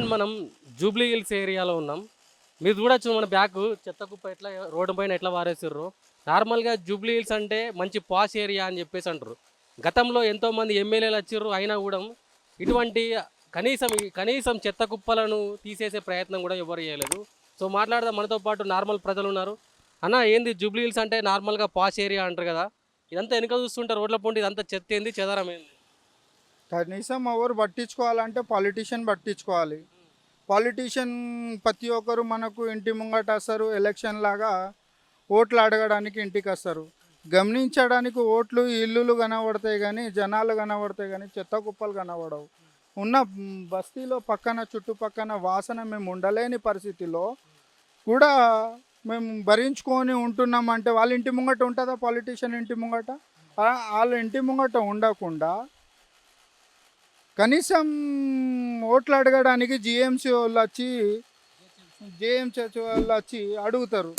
Present మనం Jubilee hills ఏరియాలో ఉన్నాం. మీరు చూడొచ్చు మన బ్యాక్ చెత్త కుప్ప ఎట్లా రోడ్డు పైన ఎట్లా వారేసారు నార్మల్గా జూబ్లీ హిల్స్ అంటే మంచి పాష్ ఏరియా అని చెప్పేసి అంటారు. గతంలో ఎంతోమంది ఎమ్మెల్యేలు వచ్చారు అయినా కూడా ఇటువంటి కనీసం కనీసం చెత్త కుప్పలను తీసేసే ప్రయత్నం కూడా ఎవరు చేయలేదు. సో మాట్లాడదాం మనతో పాటు నార్మల్ ప్రజలు ఉన్నారు. అన్న ఏంది జూబ్లీ హిల్స్ అంటే నార్మల్గా పాష్ ఏరియా అంటారు కదా. ఇదంతా వెనుక చూస్తుంటే రోడ్ల పొంటి ఇదంతా చెత్త ఏంది చెదారం ఏంది? కనీసం ఎవరు పట్టించుకోవాలంటే పాలిటీషియన్ పట్టించుకోవాలి. పాలిటీషియన్ ప్రతి ఒక్కరు మనకు ఇంటి ముంగట వస్తారు ఎలక్షన్ లాగా ఓట్లు అడగడానికి ఇంటికి వస్తారు. గమనించడానికి ఓట్లు ఇల్లులు కనబడతాయి కానీ జనాలు కనబడతాయి కానీ చెత్త కుప్పలు కనబడవు. ఉన్న బస్తీలో పక్కన చుట్టుపక్కన వాసన మేము ఉండలేని పరిస్థితిలో కూడా మేము భరించుకొని ఉంటున్నామంటే వాళ్ళ ఇంటి ముంగట ఉంటుందా పాలిటీషియన్ ఇంటి ముంగట? వాళ్ళ ఇంటి ముంగట ఉండకుండా కనీసం ఓట్లు అడగడానికి జిఎంసీ వాళ్ళు వచ్చి జిఎంసీ వాళ్ళు వచ్చి అడుగుతారు.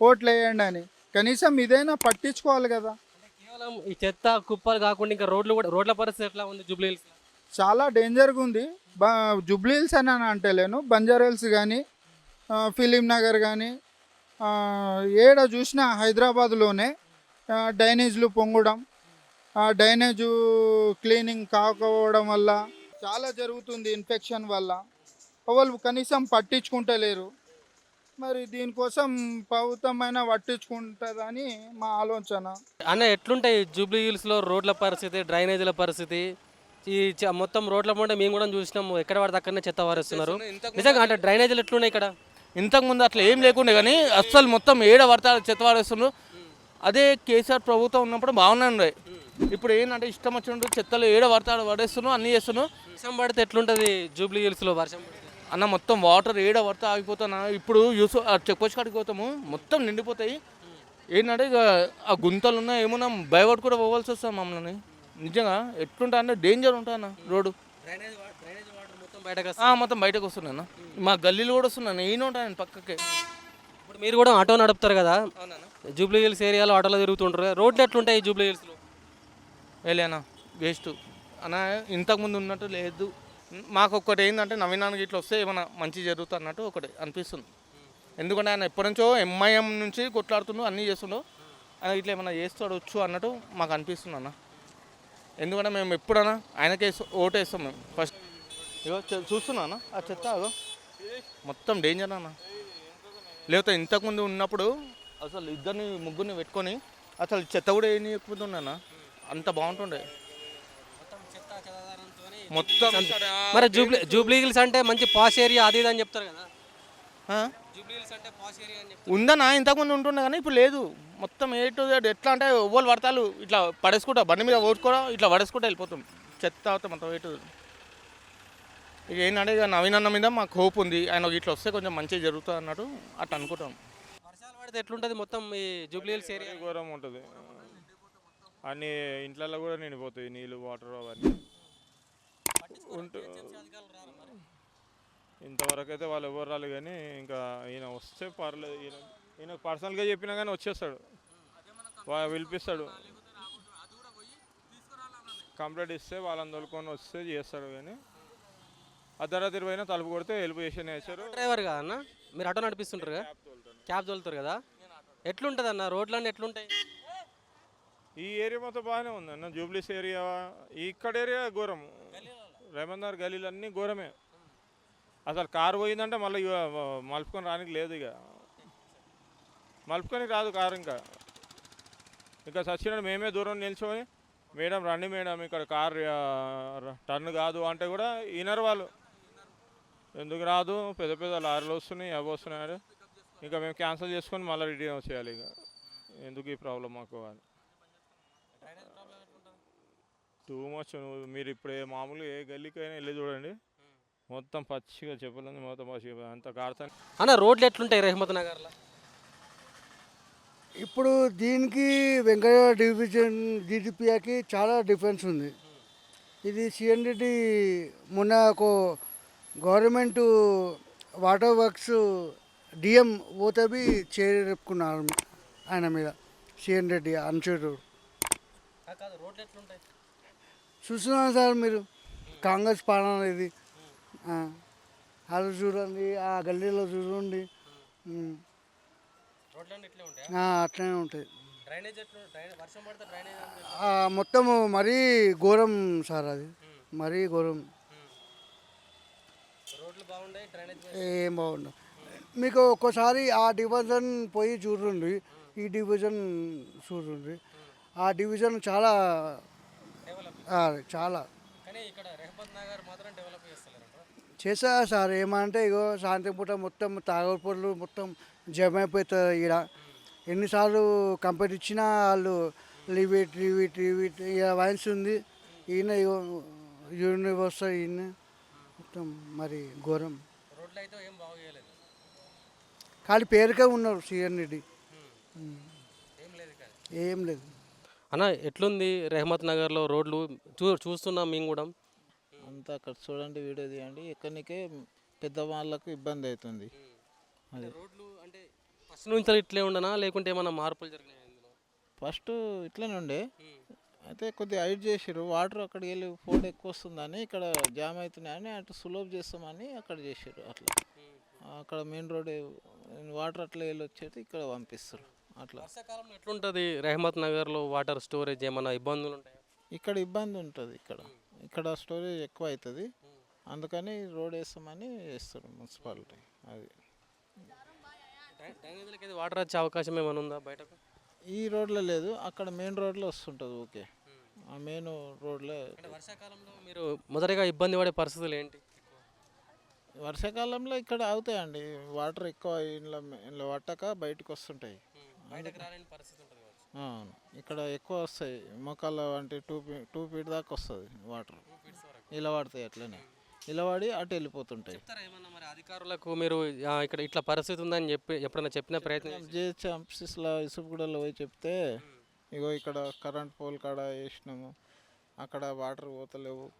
ఓట్లు వేయండి అని. కనీసం ఇదైనా పట్టించుకోవాలి కదా. కేవలం ఈ చెత్త కుప్పలు కాకుండా ఇంకా రోడ్లు కూడా రోడ్ల పరిస్థితి ఎట్లా ఉంది జూబ్లీ హిల్స్ చాలా డేంజర్గా ఉంది. బా జుబ్లీహిల్స్ అని అని అంటలేను. బంజారాహిల్స్ కానీ ఫిలిం నగర్ కానీ ఏడ చూసినా హైదరాబాద్లోనే ఆ, డ్రైనేజ్లు పొంగడం ఆ డ్రైనేజు క్లీనింగ్ కాకపోవడం వల్ల చాలా జరుగుతుంది ఇన్ఫెక్షన్ వల్ల. వాళ్ళు కనీసం పట్టించుకుంటలేరు మరి దీనికోసం ప్రభుత్వమైన పట్టించుకుంటుందని మా ఆలోచన. అన్న ఎట్లుంటాయి జూబ్లీ హిల్స్లో రోడ్ల పరిస్థితి డ్రైనేజీల పరిస్థితి? ఈ మొత్తం రోడ్ల ముందు మేము కూడా చూసినాము ఎక్కడ పడితే అక్కడనే చెత్త వారేస్తున్నారు. నిజంగా అంటే డ్రైనేజీలు ఎట్లున్నాయి ఇక్కడ? ఇంతకు ముందు అట్లా ఏం లేకుండే కానీ అస్సలు మొత్తం ఏడ పడతాడు చెత్త వాడేస్తున్నారు అదే కేసీఆర్ ప్రభుత్వం ఉన్నప్పుడు బాగానే ఉండే ఇప్పుడు ఏంటంటే ఇష్టం వచ్చినట్టు చెత్తలు ఏడ పడతాడు పడేస్తున్నావు అన్నీ చేస్తున్నావు వర్షం పడితే ఎట్లుంటుంది జూబ్లీ హిల్స్లో వర్షం పడితే? అన్న మొత్తం వాటర్ ఏడ పడితే ఆగిపోతానా? ఇప్పుడు యూస్ చెక్ పోస్ట్ కాడికి పోతాము మొత్తం నిండిపోతాయి. ఏంటంటే ఇక ఆ గుంతలు ఉన్నా ఏమన్నా భయపడి కూడా పోవాల్సి వస్తుంది మమ్మల్ని. నిజంగా ఎట్లుంటా అంటే డేంజర్ ఉంటా అన్న రోడ్డు. మొత్తం బయటకు వస్తున్నాను మా గల్లీలు కూడా వస్తున్నాను నేను ఉంటాను పక్కకే. ఇప్పుడు మీరు కూడా ఆటో నడుపుతారు కదా? జూబ్లీ హిల్స్ ఏరియాలో ఆటోలో తిరుగుతుంటారు. రోడ్లు ఎట్లుంటాయి జూబ్లీ హిల్స్లో? వెళ్ళానా వేస్ట్. అన్న ఇంతకుముందు ఉన్నట్టు లేదు. మాకు ఒకటి ఏంటంటే నవీనానికి ఇట్లా వస్తే ఏమైనా మంచి జరుగుతుంది అన్నట్టు ఒకటి అనిపిస్తుంది. ఎందుకంటే ఆయన ఎప్పటి నుంచో ఎంఐఎం నుంచి కొట్లాడుతుండో అన్నీ చేస్తుండో. ఆయన ఇట్లా ఏమైనా చేస్తాడు వచ్చు అన్నట్టు మాకు అనిపిస్తుంది అన్న. ఎందుకంటే మేము ఎప్పుడన్నా ఆయనకే ఓటు వేస్తాం మేము. ఫస్ట్ ఇగో చె- చూస్తున్నా అన్న? ఆ చెత్త అగో. మొత్తం డేంజర్ అన్న. లేకపోతే ఇంతకుముందు ఉన్నప్పుడు అసలు ఇద్దరిని ముగ్గురిని పెట్టుకొని అసలు చెత్త కూడా ఏం ఎక్కుతుండన్న అంత బాగుంటుండే. మొత్తం మరి జూబ్లీ జూబ్లీ హిల్స్ అంటే మంచి పాష్ ఏరియా అది ఇది అని చెప్తారు కదా. ఉందన్నా ఇంతకుముందు ఉంటుండే కానీ ఇప్పుడు లేదు. మొత్తం ఏ టు జెడ్ ఎట్లా అంటే ఎవ్వరు పడతాలు ఇట్లా పడేసుకుంటా బండి మీద ఓడుకోవడం ఇట్లా పడేసుకుంటా వెళ్ళిపోతాం. చెత్త అవుతాం మొత్తం ఏ టు జెడ్. ఇక ఏంటంటే ఇక నవీన్ అన్న మీద మాకు హోప్ ఉంది. ఆయన ఇట్లా వస్తే కొంచెం మంచిగా జరుగుతుంది అన్నట్టు అట్లా అనుకుంటాం. వర్షాలు పడితే ఎట్లుంటుంది మొత్తం ఈ జూబ్లీ హిల్స్ ఏరియా ఘోరం ఉంటుంది. అన్ని ఇంట్లలో కూడా నిండిపోతాయి నీళ్ళు వాటర్ అవన్నీ. ఉంటూ ఇంతవరకు అయితే వాళ్ళు ఎవరు రాలేదు కానీ ఇంకా ఈయన వస్తే పర్లేదు. ఈయన ఈయన పర్సనల్గా చెప్పినా కానీ వచ్చేస్తాడు. పిలిపిస్తాడు. కంప్లైంట్ ఇస్తే వాళ్ళని తోలుకొని వస్తే చేస్తాడు కానీ అర్ధరాత్రి పైన తలుపు కొడితే హెల్ప్ చేసి వేసారు డ్రైవర్ కదా అన్న? మీరు ఆటో నడిపిస్తుంటారు కదా? క్యాబ్ తోలుతారు. కదా? ఎట్లుంటుంది అన్న రోడ్లన్నీ ఎట్లుంటాయి? ఈ ఏరియా మొత్తం బాగానే ఉంది అన్న. జూబ్లీస్ ఏరియా ఇక్కడ ఏరియా ఘోరం రేమందర్ గలీలు అన్నీ ఘోరమే. అసలు కారు పోయిందంటే మళ్ళీ మలుపుకొని రానికి లేదు ఇక మలుపుకొని రాదు కారు ఇంకా. ఇంకా సచ్చినట్టు మేమే దూరం నిల్చొని మేడం రండి మేడం ఇక్కడ కార్ టర్న్ కాదు అంటే కూడా ఈనర్ వాళ్ళు. ఎందుకు రాదు? పెద్ద పెద్ద లారీలు వస్తున్నాయి అవి వస్తున్నాయి. ఇంకా మేము క్యాన్సిల్ చేసుకొని మళ్ళీ రిటర్న్ చేయాలి ఇక. ఎందుకు ఈ ప్రాబ్లం మాకు అని. టూ మచ్ మీరు ఇప్పుడు ఏ మామూలుగా ఏ గల్లీకైనా వెళ్ళి చూడండి. మొత్తం పచ్చిగా చెప్పలేదు మొత్తం పచ్చిగా అంత కారుతాను అన్న రోడ్లు ఎట్లుంటాయి రెహమత్ నగర్లో? ఇప్పుడు దీనికి వెంకట డివిజన్ డిటిపిఆకి చాలా డిఫరెన్స్ ఉంది. ఇది సిఎన్డిటి మొన్న ఒక గవర్నమెంట్ వాటర్ వర్క్స్ డిఎం ఓతబి చేరుకున్నారు ఆయన మీద సిఎన్ రెడ్డి అనుచరుడు కాదు రోడ్లు ఎట్లుంటాయి? చూస్తున్నాను సార్ మీరు? కాంగ్రెస్ పాలన ఇది. అది చూడండి ఆ గల్లీలో చూడండి. అట్లనే ఉంటుంది మొత్తము మరీ ఘోరం సార్ అది. మరీ ఘోరం. ఏం బాగుండదు మీకు ఒక్కోసారి ఆ డివిజన్ పోయి చూడండి. ఈ డివిజన్ చూడండి. ఆ డివిజన్ చాలా చాలా. ఇక్కడ చేసా సార్ ఏమంటే ఇగో సాయంత్రం పూట మొత్తం తాగుపొరులు మొత్తం జమ అయిపోతుంది ఈడ. ఎన్నిసార్లు కంపెనీ ఇచ్చినా వాళ్ళు leave it leave it leave it ఇక వైన్స్ ఉంది. ఈయన ఇగో యూనివర్స్ ఈయన. మొత్తం మరి ఘోరం. ఖాళీ పేరుకే ఉన్నారు సీఎన్ రెడ్డి. ఏం లేదు. అన్న ఎట్లుంది రెహమత్ నగర్లో రోడ్లు? చూ చూస్తున్నాం మేము కూడా. అంతా అక్కడ చూడండి వీడియో తీయండి. ఎక్కడికే పెద్దవాళ్ళకు ఇబ్బంది అవుతుంది. రోడ్లు అంటే ఫస్ట్ నుంచి ఇట్లే ఉండనా? లేకుంటే ఏమైనా మార్పులు జరిగినాయి ఫస్ట్ ఇట్లనే ఉండే. అయితే కొద్దిగా హైట్ చేసిర్రు. వాటర్ అక్కడికి వెళ్ళి ఫోడ్ ఎక్కువ వస్తుందని ఇక్కడ జామ్ అవుతున్నాయని అటు సులభ చేస్తామని అక్కడ చేసిర్రు అట్లా. అక్కడ మెయిన్ రోడ్ వాటర్ అట్లా వెళ్ళి వచ్చేది ఇక్కడ పంపిస్తారు. అట్లా. వర్షాకాలంలో ఎట్లుంటుంది? రెహమత్ నగర్లో వాటర్ స్టోరేజ్ ఏమైనా ఇబ్బందులు ఉంటాయా? ఇక్కడ ఇబ్బంది ఉంటుంది ఇక్కడ. ఇక్కడ స్టోరేజ్ ఎక్కువ అవుతుంది అందుకని రోడ్ వేస్తామని వేస్తారు మున్సిపాలిటీ అది. డ్రై- డ్రైనేజీలకి అయితే వాటర్ వచ్చే అవకాశం ఏమైనా ఉందా బయటకు? ఈ రోడ్లో లేదు. అక్కడ మెయిన్ రోడ్లో వస్తుంటుంది ఓకే ఆ మెయిన్ రోడ్లో అంటే వర్షాకాలంలో మీరు మొదటగా ఇబ్బంది పడే పరిస్థితులు ఏంటి? వర్షాకాలంలో ఇక్కడ అవుతాయండి. వాటర్ ఎక్కువ ఇంట్లో ఇంట్లో పట్టక బయటకు వస్తుంటాయి. బయటకు రాలేని పరిస్థితి ఉంటుంది కావచ్చు. ఆ, అవును. ఇక్కడ ఎక్కువ వస్తాయి. మొక్కలు అంటే టూ ఫీ- టూ ఫీట్ దాకా వస్తుంది వాటర్. ఇలా పడతాయి అట్లనే. ఇలా పడి అటు వెళ్ళిపోతుంటాయి. చెప్తారా ఏమన్నా మరి అధికారులకు మీరు ఆ, ఇక్కడ ఇట్లా పరిస్థితి ఉందని చెప్పి ఎప్పుడైనా చెప్పిన ప్రయత్నం జిహెచ్ ఆఫీస్లో ఇసుపుగూడలో పోయి చెప్తే ఇగో ఇక్కడ కరెంట్ పోల్ కాడ వేసినాము. అక్కడ వాటర్ పోతలేవు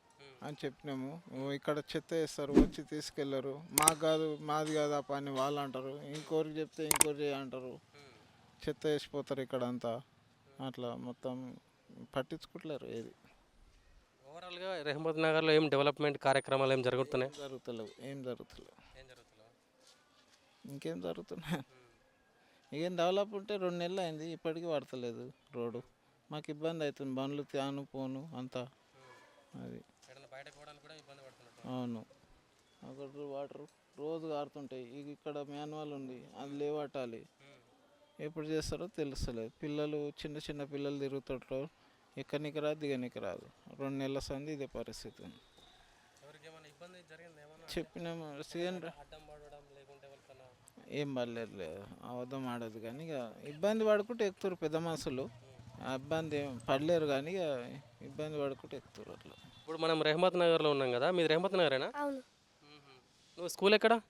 అని చెప్పినాము. ఓ ఇక్కడ చెత్త వేస్తారు వచ్చి తీసుకెళ్ళరు మాకు కాదు మాది కాదు ఆ పని వాళ్ళు అంటారు. ఇంకోరికి చెప్తే ఇంకోరు చేయ అంటారు. చెత్త వేసిపోతారు ఇక్కడ అంతా అట్లా మొత్తం పట్టించుకుంటలేరు ఏది. ఓవరాల్గా రెహమత్ నగర్లో ఏం డెవలప్మెంట్ కార్యక్రమాలు ఏం జరుగుతున్నాయి? జరుగుతలేవు ఏం జరుగుతలేవు. ఇంకేం జరుగుతున్నాయి? ఏం డెవలప్ ఉంటే రెండు నెలలు అయింది ఇప్పటికీ పడతలేదు రోడ్డు. మాకు ఇబ్బంది అవుతుంది బండ్లు త్యాను పోను అంతా. అది. అవును. అక్కడ వాటర్ రోజు కారుతుంటాయి. ఇక ఇక్కడ మాన్యువల్ ఉంది అది లేవట్టాలి. ఎప్పుడు చేస్తారో తెలుస్తలేదు. పిల్లలు చిన్న చిన్న పిల్లలు తిరుగుతుంటారు. ఎక్కనికి రాదు దిగనికి రాదు రెండు నెలల సంది ఇదే పరిస్థితి. పడడం లేకుంటే ఎవరికన్నా? ఏం పడలేదు లేదు. అబద్ధం ఆడదు కానీ ఇక ఇబ్బంది పడుకుంటే ఎక్కుతారు పెద్ద మనుషులు. ఆ ఇబ్బంది ఏం పడలేరు కానీ ఇక ఇబ్బంది పడుకుంటే ఎక్కుతారు అట్లా. ఇప్పుడు మనం రెహమత్ నగర్లో ఉన్నాం కదా మీది రెహమత్ నగరేనా? అవును. నువ్వు స్కూల్ ఎక్కడ?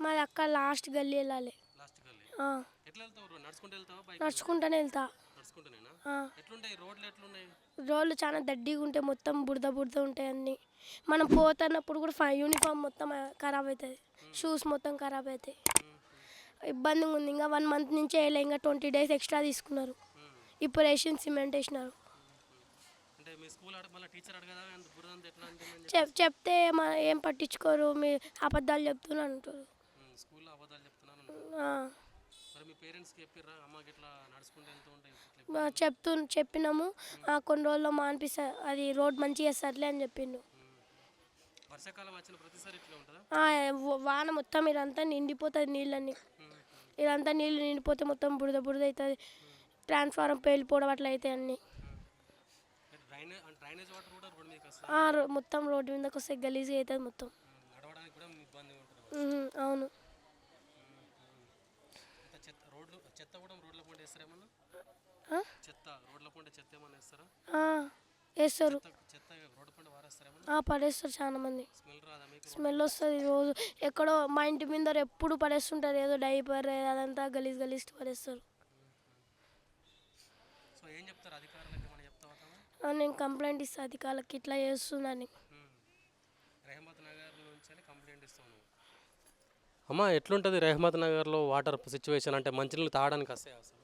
మాది అక్క లాస్ట్ గల్లీ వెళ్ళాలి లాస్ట్ గల్లీ. ఆ, ఎట్లా వెళ్తావు నడుచుకుంటూ వెళ్తావా బైక్ నడుచుకుంటానే వెళ్తా. నడుచుకుంటూనేనా? ఆ, ఎట్లుంటాయి? రోడ్లు ఎట్లున్నాయి? రోడ్లు చాలా దడ్డిగా ఉంటాయి మొత్తం బురద బురద ఉంటాయి అన్ని. మనం పోతున్నప్పుడు కూడా ఫై యూనిఫామ్ మొత్తం ఆ, ఖరాబ్ అవుతుంది షూస్ మొత్తం ఖరాబ్ అవుతాయి. ఇబ్బందిగా ఉంది. ఇంకా వన్ మంత్ నుంచి వేయలే ఇంకా ట్వంటీ డేస్ ఎక్స్ట్రా తీసుకున్నారు. ఇప్పుడు వేసిన సిమెంట్ వేసినారు. అంటే మీ స్కూల్ ఆడ మళ్ళీ టీచర్ అడగదా? అంత బురద అంతా ఎట్లా అంటే చెప్ చెప్తే మా ఏం పట్టించుకోరు మీ అబద్ధాలు చెప్తున్నారు అంటారు. స్కూల్లో అబద్ధాలు చెప్తున్నాను ఆ, మరి మీ పేరెంట్స్కి చెప్పిర్రా అమ్మకి ఇట్లా నడుచుకుంటూ వెళ్తూ ఉంటాయి ఇట్లా మా చెప్తూ చెప్పినాము. ఆ, కొన్ని రోజుల్లో మానిపిస్తా అది రోడ్ మంచిగా వేస్తారులే అని చెప్పిండు. వర్షాకాలం వచ్చిన ప్రతిసారి ఇట్లా ఉంటుందా? ఆ, వ- వాన మొత్తం ఇదంతా నిండిపోతుంది నీళ్ళని ఇదంతా నీళ్ళు నిండిపోతే మొత్తం బురద బురద అవుతుంది ట్రాన్స్ఫారం పేలిపోవడం అట్లా అవుతాయి అన్నీ. మొత్తం రోడ్డు మీదకి వస్తే గలీజ్గా అవుతుంది మొత్తం. అవును ఇంకా చెత్త రోడ్లు చెత్త కూడా రోడ్ల పంట వేస్తారేమన్నా ఆ? చెత్త రోడ్ల పంట చెత్త ఏమన్నా వేస్తారా? చెత్త పంట పడేస్తారు చాలా మంది. స్మెల్ రాదా మీకు? స్మెల్ వస్తుంది రోజు. ఎక్కడో మా ఇంటి మీద ఎప్పుడు పడేస్తుంటారు ఏదో డైపర్ అదంతా గలీజ్ గలీజ్ పడేస్తారు. సో ఏం చెప్తారు అధికారులకి? ఏమైనా చెప్తావా తను? ఆ, నేను కంప్లైంట్ ఇస్తాను అధికారులకి ఇట్లా చేస్తుందని. ఉమ్. రెహమత్ నగర్ నుంచి కంప్లైంట్ ఇస్తాను అమ్మ ఎట్లుంటుంది రెహమత్ నగర్లో వాటర్ సిచ్యువేషన్? అంటే మంచినీళ్ళు తాగడానికి వస్తాయి అసలు?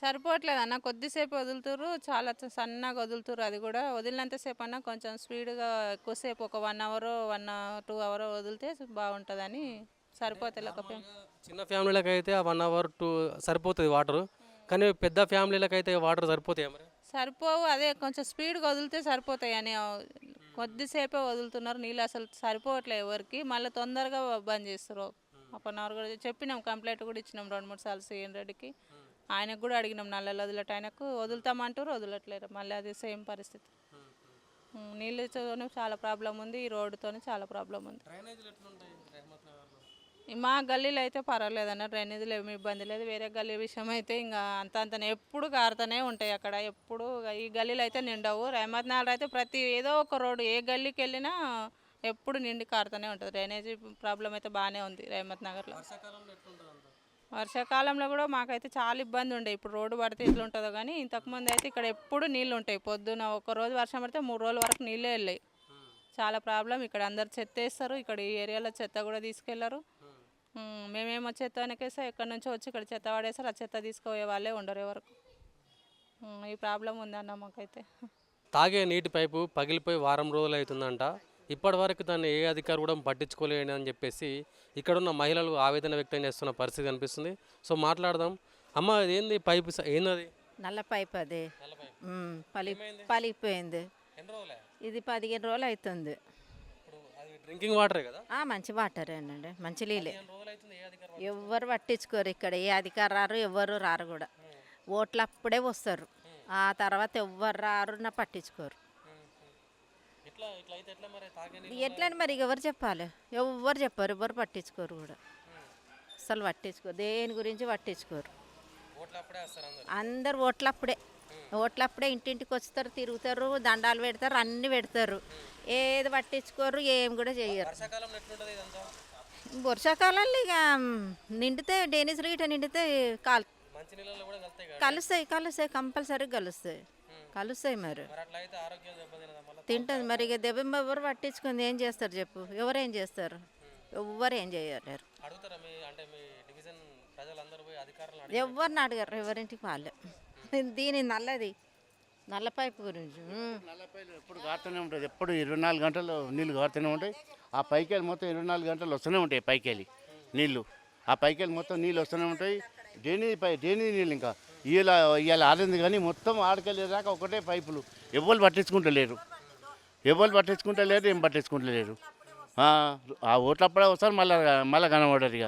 సరిపోవట్లేదు అన్న. కొద్దిసేపు వదులుతురు చాలా సన్నగా వదులుతురు అది కూడా. వదిలినంతసేపు అన్న కొంచెం స్పీడ్గా ఎక్కువసేపు ఒక one hour one two hour వదిలితే బాగుంటుందని సరిపోతలేకపోయి చిన్న ఫ్యామిలీలకు అయితే వన్ అవర్ టూ సరిపోతుంది వాటర్. కానీ పెద్ద ఫ్యామిలీలకు అయితే వాటర్ సరిపోతాయి సరిపోవు. అదే కొంచెం స్పీడ్గా వదిలితే సరిపోతాయి అని కొద్దిసేపే వదులుతున్నారు. నీళ్ళు అసలు సరిపోవట్లేదు ఎవరికి. మళ్ళీ తొందరగా బంద్ చేస్తారు హాఫ్ అన్ అవర్ కూడా చెప్పినాం. కంప్లైంట్ కూడా ఇచ్చినాం రెండు మూడు సార్లు సీఎం రెడ్డికి. ఆయనకు కూడా అడిగినాం నల్లలు వదిలేట ఆయనకు. వదులుతామంటారు వదలట్లేరు. మళ్ళీ అది సేమ్ పరిస్థితి. నీళ్ళతోనే చాలా ప్రాబ్లం ఉంది ఈ రోడ్డుతోనే చాలా ప్రాబ్లం ఉంది. మా గల్లీలో అయితే పర్వాలేదు అన్న డ్రైనేజీలు ఏమి ఇబ్బంది లేదు. వేరే గల్లీ విషయం అయితే ఇంకా అంత అంతనే ఎప్పుడు కారుతూనే ఉంటాయి అక్కడ. ఎప్పుడు ఈ గల్లీలో అయితే నిండవు. రహమత్ నగర్ అయితే ప్రతి ఏదో ఒక రోడ్డు ఏ గల్లీకి వెళ్ళినా ఎప్పుడు నిండి కారుతూనే ఉంటుంది. డ్రైనేజీ ప్రాబ్లం అయితే బాగానే ఉంది రహమత్ నగర్లో వర్షాకాలంలో కూడా మాకైతే చాలా ఇబ్బంది ఉండే. ఇప్పుడు రోడ్డు పడితే ఇట్లా ఉంటుందో కానీ ఇంతకుముందు అయితే ఇక్కడ ఎప్పుడు నీళ్ళు ఉంటాయి. పొద్దున ఒక రోజు వర్షం పడితే మూడు రోజుల వరకు నీళ్ళే వెళ్ళాయి. చాలా ప్రాబ్లం. ఇక్కడ అందరు చెత్త వేస్తారు. ఇక్కడ ఈ ఏరియాలో చెత్త కూడా తీసుకెళ్ళరు. మేమేమో చెత్త వెనకేస్తే ఎక్కడి నుంచో వచ్చి ఇక్కడ చెత్త పడేస్తారు. ఆ చెత్త తీసుకుపోయే వాళ్ళే ఉండరు ఎవరు. ఈ ప్రాబ్లం ఉందన్న మాకైతే. తాగే నీటి పైపు పగిలిపోయి వారం రోజులు అవుతుందంట. ఇప్పటి వరకు దాన్ని ఏ అధికారి కూడా పట్టించుకోలేని అని చెప్పేసి ఇక్కడున్న మహిళలు ఆవేదన వ్యక్తం చేస్తున్న పరిస్థితి కనిపిస్తుంది సో మాట్లాడదాం. అమ్మ ఇదేంది పైపు ఏంది నల్ల పైప్ అది. పలిగిపోయింది. ఇది పదిహేను రోజులు అవుతుంది డ్రింకింగ్ వాటరే కదా? మంచి వాటరేనండి మంచి నీళ్ళే. ఎవ్వరు పట్టించుకోరు ఇక్కడ ఏ అధికారు రారు ఎవ్వరు రారు కూడా. ఓట్లు అప్పుడే వస్తారు. ఆ తర్వాత ఎవ్వరు రారు నా పట్టించుకోరు. ఇట్లా ఇట్లా అయితే ఎట్లా మరి ఎట్లని మరి ఎవరు చెప్పాలి? ఎవ్వరు చెప్పారు ఎవ్వరు పట్టించుకోరు కూడా. అసలు పట్టించుకోరు. దేని గురించి పట్టించుకోరు. అందరు. ఓట్లప్పుడే ఓట్లప్పుడే ఇంటింటికి వస్తారు తిరుగుతారు దండాలు పెడతారు అన్నీ పెడతారు. ఏది పట్టించుకోరు ఏం కూడా చేయరు వర్షాకాలంలో ఇక నిండితే డేనిస్ గిట నిండితే కాల్ కలుస్తాయి కలుస్తాయి కంపల్సరీ కలుస్తాయి. కలుస్తాయి మరి. తింటుంది మరి ఇక దెబ్బ ఎవరు పట్టించుకుంది? ఏం చేస్తారు చెప్పు? ఎవరేం చేస్తారు? ఎవ్వరు ఏం చేయలేరు. ఎవరిని అడగరు ఎవరింటికి వాళ్ళే. దీని నల్లది నల్ల పైపు గురించి. ఎప్పుడు కారుతూనే ఉంటుంది? ఎప్పుడు ఇరవై నాలుగు గంటలు నీళ్ళు కారుతూనే ఉంటాయి. ఆ పైకెళ్ళి మొత్తం ఇరవై నాలుగు గంటలు వస్తూనే ఉంటాయి పైకెళ్ళి నీళ్ళు ఆ పైకెళ్ళి మొత్తం నీళ్ళు వస్తూనే ఉంటాయి. డేని పై డేని నీళ్ళు ఇంకా ఇలా ఇలా ఆడింది కానీ మొత్తం ఆడకెళ్ళే ఒకటే పైపులు. ఎవరు పట్టించుకుంటలేరు. ఎవరు పట్టించుకుంటలేరు ఏం పట్టించుకుంటలేరు. ఆ, ఆ ఓట్లప్పుడే వస్తారు మళ్ళీ మళ్ళీ కనబడరు ఇక.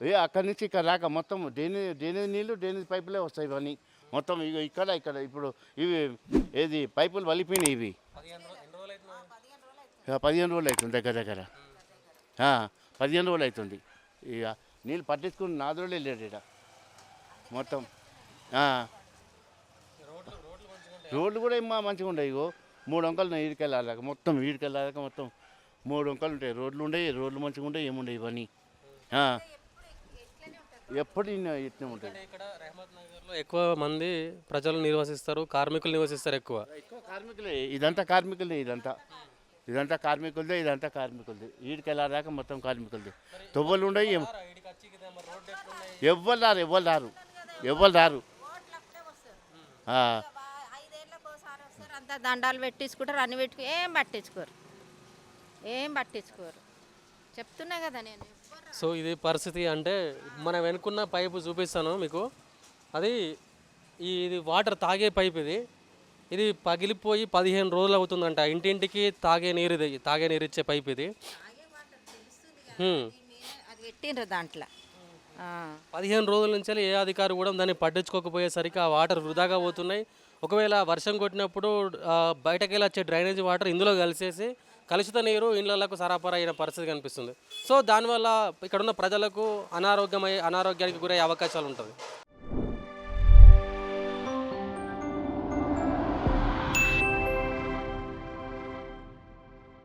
ఏ అక్కడి నుంచి ఇక్కడ రాక మొత్తం దేని డేని నీళ్ళు దేని పైపులే వస్తాయి ఇవన్నీ. మొత్తం ఇక ఇక్కడ ఇక్కడ ఇప్పుడు ఇవి ఏది పైపులు వలిపోయినాయి ఇవి. పదిహేను రోజులు అవుతుంది ఇక పదిహేను రోజులు అవుతుంది దగ్గర దగ్గర. పదిహేను రోజులు అవుతుంది. ఇక నీళ్ళు పట్టించుకుని నాదులే లేడు ఇక్కడ మొత్తం. రోడ్లు కూడా ఏమో మంచిగా ఉంటాయి ఇగో. మూడు అంకలు ఈడికెళ్ళాక మొత్తం ఈడికెళ్ళాక మొత్తం మూడు అంకలు ఉంటాయి. రోడ్లు ఉండయి రోడ్లు మంచిగా ఉంటాయి ఏముండయి ఇవన్నీ. ఇట్నే ఇక్కడ రెహమత్ నగర్లో ఎక్కువ మంది ప్రజలు నివసిస్తారు కార్మికులు నివసిస్తారు ఎక్కువ. ఎక్కువ కార్మికులే. ఇదంతా కార్మికులదే ఇదంతా. ఇదంతా కార్మికులదే ఇదంతా కార్మికులదే. ఈడికెళ్ళాక మొత్తం కార్మికులదే. తొవ్వలు ఉండవు ఎవ్వరు రారు ఎవ్వరు రారు. ఎవ్వరు రారు. అంతా దండాలు పెట్టించుకుంటారు అన్ని పెట్టుకు ఏం పట్టించుకోరు. ఏం పట్టించుకోరు. చెప్తున్నా కదా నేను సో ఇది పరిస్థితి అంటే మనం వెనుకున్న పైపు చూపిస్తాను మీకు. అది ఇది వాటర్ తాగే పైప్ ఇది. ఇది పగిలిపోయి పదిహేను రోజులు అవుతుందంట. ఇంటింటికి తాగే నీరు ఇది తాగే నీరు ఇచ్చే పైప్ ఇది. అది పెట్టిండ్రు దాంట్లో. పదిహేను రోజుల నుంచి ఏ అధికారి కూడా దాన్ని పట్టించుకోకపోయేసరికి ఆ వాటర్ వృధాగా పోతున్నాయి. ఒకవేళ వర్షం కొట్టినప్పుడు ఆ, బయటకు వెళ్ళి వచ్చే డ్రైనేజ్ వాటర్ ఇందులో కలిసేసి కలుషిత నీరు ఇళ్ళకు సరఫరా అయిన పరిస్థితి కనిపిస్తుంది. సో దానివల్ల ఇక్కడున్న ప్రజలకు అనారోగ్యమై అనారోగ్యానికి గురయ్యే అవకాశాలు ఉంటుంది.